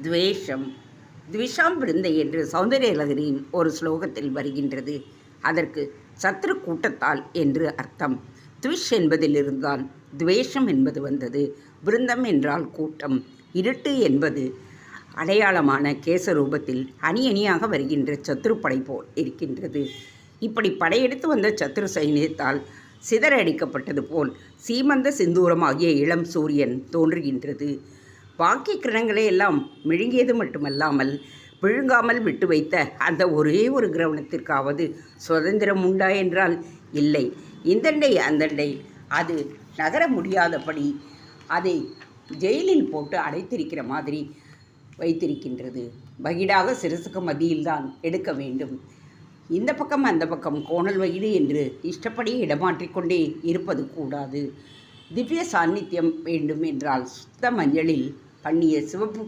துவேஷம். த்விஷாம் பிருந்தை என்று சௌந்தரியலகரியின் ஒரு ஸ்லோகத்தில் வருகின்றது. அதற்கு சத்ரு கூட்டத்தால் என்று அர்த்தம். துவிஷ் என்பதிலிருந்தான் துவேஷம் என்பது வந்தது. பிருந்தம் என்றால் கூட்டம். இருட்டு என்பது அடையாளமான கேசரூபத்தில் அணி அணியாக வருகின்ற சத்ருப்படை போல் இருக்கின்றது. இப்படி படையெடுத்து வந்த சத்ரு சைனியத்தால் சிதறடிக்கப்பட்டது போல் சீமந்த சிந்தூரமாகிய இளம் சூரியன் தோன்றுகின்றது. பாக்கி கிரணங்களை எல்லாம் விழுங்கியது மட்டுமல்லாமல் விழுங்காமல் விட்டு வைத்த அந்த ஒரே ஒரு கிரவணத்திற்காவது சுதந்திரம் உண்டா என்றால் இல்லை. இந்தண்டை அந்தண்டை. அது நகர முடியாதபடி அதை ஜெயிலில் போட்டு அடைத்திருக்கிற மாதிரி வைத்திருக்கின்றது. பகிடாக சிறுசுக்கு மதியில்தான் எடுக்க வேண்டும். இந்த பக்கம் அந்த பக்கம் கோணல் வகிடு என்று இஷ்டப்படி இடமாற்றிக்கொண்டே இருப்பது கூடாது. திவ்ய சாநித்தியம் வேண்டும் என்றால் சுத்த மஞ்சளில் பண்ணிய சிவப்பு